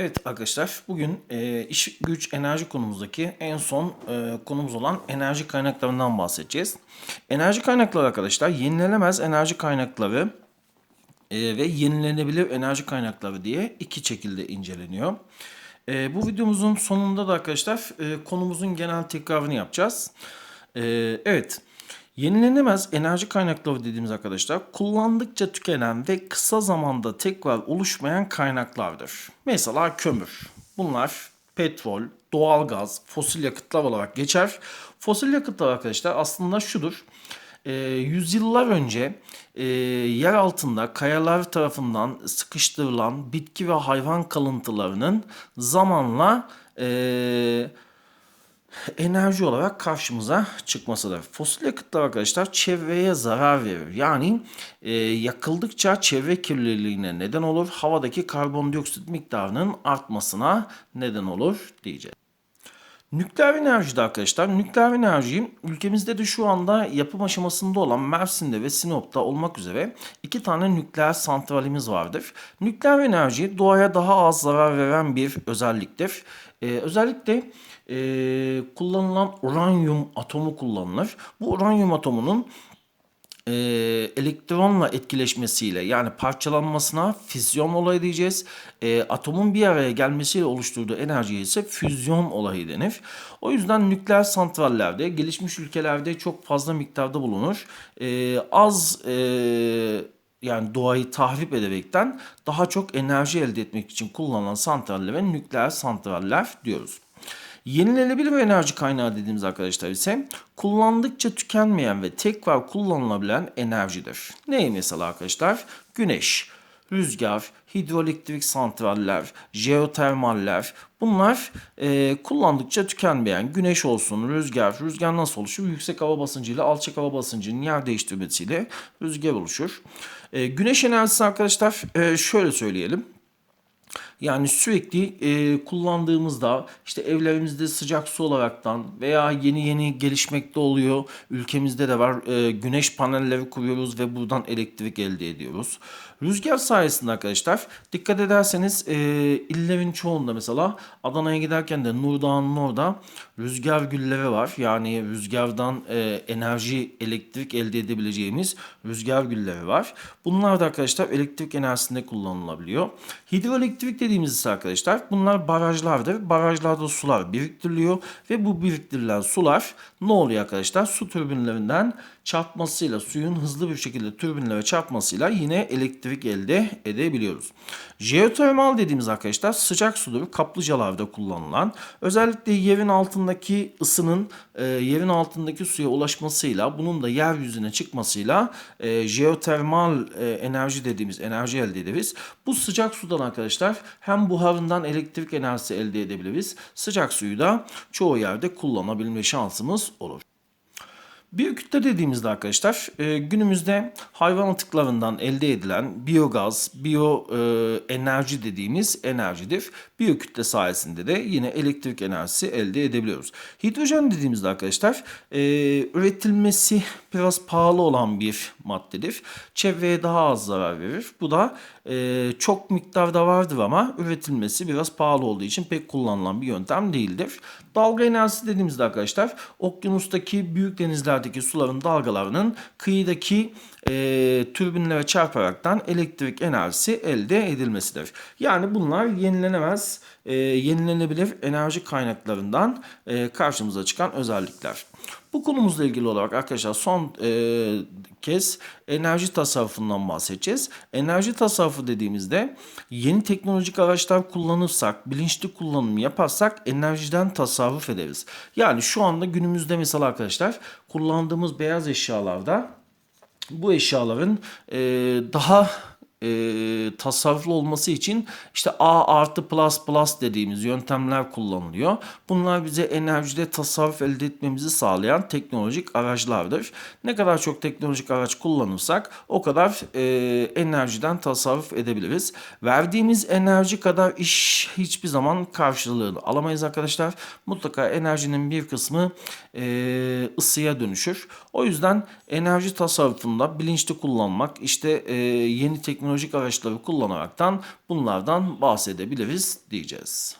Evet arkadaşlar bugün e, iş güç enerji konumuzdaki en son e, konumuz olan enerji kaynaklarından bahsedeceğiz. Enerji kaynakları arkadaşlar yenilenemez enerji kaynakları e, ve yenilenebilir enerji kaynakları diye iki şekilde inceleniyor. E, bu videomuzun sonunda da arkadaşlar e, konumuzun genel tekrarını yapacağız. E, evet. Yenilenemez enerji kaynakları dediğimiz arkadaşlar kullandıkça tükenen ve kısa zamanda tekrar oluşmayan kaynaklardır. Mesela kömür. Bunlar petrol, doğalgaz, fosil yakıtlar olarak geçer. Fosil yakıtlar arkadaşlar aslında şudur. E, yüzyıllar önce e, yer altında kayalar tarafından sıkıştırılan bitki ve hayvan kalıntılarının zamanla e, enerji olarak karşımıza çıkmasıdır. Fosil yakıtlar arkadaşlar çevreye zarar verir. Yani e, yakıldıkça çevre kirliliğine neden olur. Havadaki karbondioksit miktarının artmasına neden olur diyeceğiz. Nükleer enerjide arkadaşlar, nükleer enerji ülkemizde de şu anda yapım aşamasında olan Mersin'de ve Sinop'ta olmak üzere iki tane nükleer santralimiz vardır. Nükleer enerji doğaya daha az zarar veren bir özelliktir. Ee, özellikle e, kullanılan uranyum atomu kullanılır. Bu uranyum atomunun e, elektronla etkileşmesiyle yani parçalanmasına füzyon olayı diyeceğiz. E, atomun bir araya gelmesiyle oluşturduğu enerjiye ise füzyon olayı denir. O yüzden nükleer santrallerde gelişmiş ülkelerde çok fazla miktarda bulunur. E, az e, yani doğayı tahrip ederekten daha çok enerji elde etmek için kullanılan santrallere nükleer santraller diyoruz. Yenilenebilir enerji kaynağı dediğimiz arkadaşlar ise kullandıkça tükenmeyen ve tekrar kullanılabilen enerjidir. Ne mesela arkadaşlar? Güneş, rüzgar, hidroelektrik santraller, jeotermaller bunlar e, kullandıkça tükenmeyen güneş olsun, rüzgar. Rüzgar nasıl oluşur? Yüksek hava basıncıyla alçak hava basıncının yer değiştirmesiyle rüzgar oluşur. E, güneş enerjisi arkadaşlar e, şöyle söyleyelim. Yani sürekli e, kullandığımızda işte evlerimizde sıcak su olaraktan veya yeni yeni gelişmekte oluyor. Ülkemizde de var e, güneş panelleri kuruyoruz ve buradan elektrik elde ediyoruz. Rüzgar sayesinde arkadaşlar dikkat ederseniz e, illerin çoğunda mesela Adana'ya giderken de Nurdağ'ın orada rüzgar gülleri var. Yani rüzgardan e, enerji, elektrik elde edebileceğimiz rüzgar gülleri var. Bunlar da arkadaşlar elektrik enerjisinde kullanılabiliyor. Hidroelektrik dediğimiz ise arkadaşlar bunlar barajlardır. Barajlarda sular biriktiriliyor ve bu biriktirilen sular ne oluyor arkadaşlar? Su türbinlerinden çarpmasıyla suyun hızlı bir şekilde türbinlere çarpmasıyla yine elektrik elde edebiliyoruz. Jeotermal dediğimiz arkadaşlar sıcak sudur kaplıcalarda kullanılan özellikle yerin altındaki ısının e, yerin altındaki suya ulaşmasıyla bunun da yeryüzüne çıkmasıyla e, jeotermal e, enerji dediğimiz enerji elde ederiz. Bu sıcak sudan arkadaşlar hem buharından elektrik enerjisi elde edebiliriz. Sıcak suyu da çoğu yerde kullanabilme şansımız olur. Biyokütle dediğimizde arkadaşlar e, günümüzde hayvan atıklarından elde edilen biyogaz, biyo e, enerji dediğimiz enerjidir. Biyokütle sayesinde de yine elektrik enerjisi elde edebiliyoruz. Hidrojen dediğimizde arkadaşlar e, üretilmesi biraz pahalı olan bir maddedir. Çevreye daha az zarar verir. Bu da e, çok miktarda vardır ama üretilmesi biraz pahalı olduğu için pek kullanılan bir yöntem değildir. Dalga enerjisi dediğimizde arkadaşlar okyanustaki büyük denizlerdeki suların dalgalarının kıyıdaki e, türbinlere çarparaktan elektrik enerjisi elde edilmesidir. Yani bunlar yenilenemez, e, yenilenebilir enerji kaynaklarından e, karşımıza çıkan özellikler. Bu konumuzla ilgili olarak arkadaşlar son e, kez enerji tasarrufundan bahsedeceğiz. Enerji tasarrufu dediğimizde yeni teknolojik araçlar kullanırsak, bilinçli kullanım yaparsak enerjiden tasarruf ederiz. Yani şu anda günümüzde mesela arkadaşlar kullandığımız beyaz eşyalarda bu eşyaların e, daha e, tasarruflu olması için işte A artı plus plus dediğimiz yöntemler kullanılıyor. Bunlar bize enerjide tasarruf elde etmemizi sağlayan teknolojik araçlardır. Ne kadar çok teknolojik araç kullanırsak o kadar e, enerjiden tasarruf edebiliriz. Verdiğimiz enerji kadar iş hiçbir zaman karşılığını alamayız arkadaşlar. Mutlaka enerjinin bir kısmı e, ısıya dönüşür. O yüzden enerji tasarrufunda bilinçli kullanmak, işte e, yeni teknoloji teknolojik araçları kullanaraktan bunlardan bahsedebiliriz diyeceğiz.